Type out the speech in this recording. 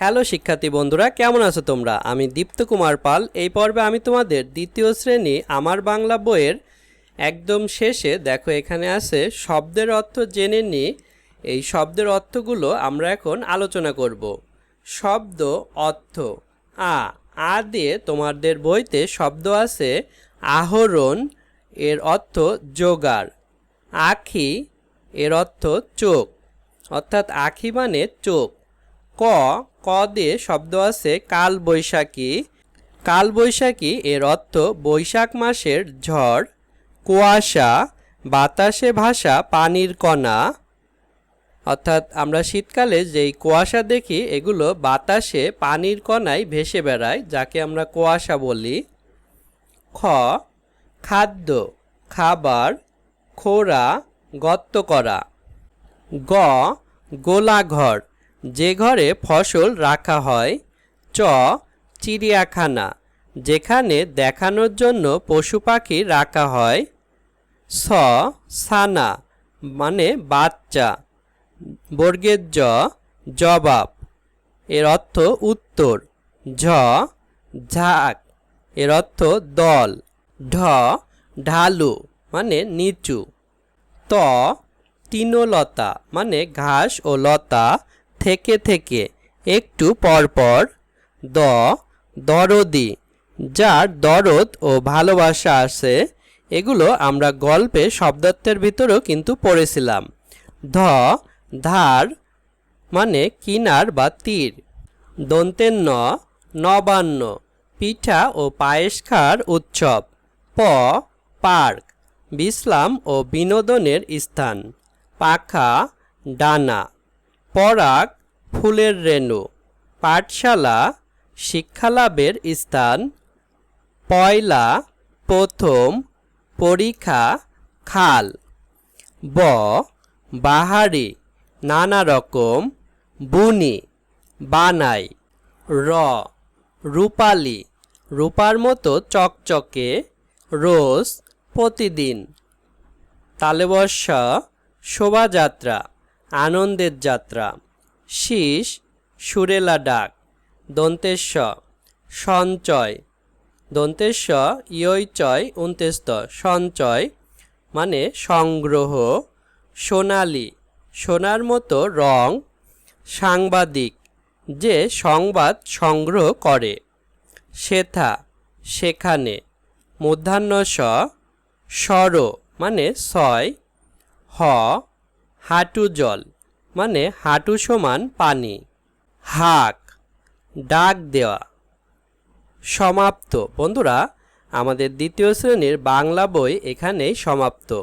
Hello শিক্ষার্থী বন্ধুরা, কেমন আছো তোমরা? আমি দীপ্ত কুমার পাল। এই পর্বে আমি তোমাদের দ্বিতীয় শ্রেণি আমার বাংলা বইয়ের একদম শেষে, দেখো এখানে আছে, শব্দের অর্থ জেনে নি। এই শব্দের অর্থগুলো আমরা এখন আলোচনা করব। শব্দ অর্থ। আ আ দিয়ে তোমাদের বইতে শব্দ আছে আহরণ, এর অর্থ জোগাড়। আখি, এর অর্থ চোখ। অর্থাৎ আখি মানে চোখ। ক ক দিয়ে শব্দ আছে কাল বৈশাখী কাল বৈশাখী এর অর্থ বৈশাখ মাসের ঝড়, কুয়াশা, বাতাসে ভাসা পানির কণা। অর্থাৎ আমরা শীতকালে যেই কুয়াশা দেখি, এগুলো বাতাসে পানির কণায় ভেসে বেড়ায়, যাকে আমরা কুয়াশা বলি। খ, খাদ্য, খাবার, খোরা গত্ত করা। গ, গোলাঘর। যে ঘরে ফসল রাখা হয়, চ, চিড়িয়াখানা, যেখানে দেখানোর জন্য পশু পাখি রাখা হয়। স, সানা মানে বাচ্চা। বর্গের জ, জবাব। এর অর্থ উত্তর। ঝ, ঝাঁক। এর অর্থ দল। ঢ, ঢালু মানে নিচু। ত তৃণলতা মানে ঘাস ও লতা। থেকে থেকে একটু পরপর দ, দরদি, যার দরদ ও ভালোবাসা আছে, এগুলো আমরা গল্পে শব্দার্থের ভিতরেও কিন্তু পড়েছিলাম। ধ, ধার মানে কিনার বা তীর। দন্তের ন নবান্ন, পিঠা ও পায়েস খাওয়ার উৎসব। প, পার্ক, বিশ্রাম ও বিনোদনের স্থান। পাখা, ডানা। পরাগ ফুলের রেণু, পাঠশালা, শিক্ষালাভের স্থান, পয়লা, প্রথম, পরীক্ষা, খাল, ব, বাহারি নানা রকম বুনি, বানাই, র, রূপালি, রূপার মতো চকচকে, রোজ, প্রতিদিন, তালেবর্ষ, শোভাযাত্রা। আনন্দের যাত্রা। শীষ, সুরেলা ডাক। দন্তেশ্ব, সঞ্চয়। দন্তেশ্ব ইয়ই চয় উন্তেস্ত। সঞ্চয় মানে সংগ্রহ। সোনালি, সোনার মতো রং। সাংবাদিক, যে সংবাদ সংগ্রহ করে। সেথা সেখানে। মধ্যাহ্ন স সর মানে ছয়। হ হাঁটু জল মানে হাঁটু সমান পানি। হাক, ডাক দেওয়া। সমাপ্ত। বন্ধুরা, আমাদের দ্বিতীয় শ্রেণির বাংলা বই এখানেই সমাপ্ত।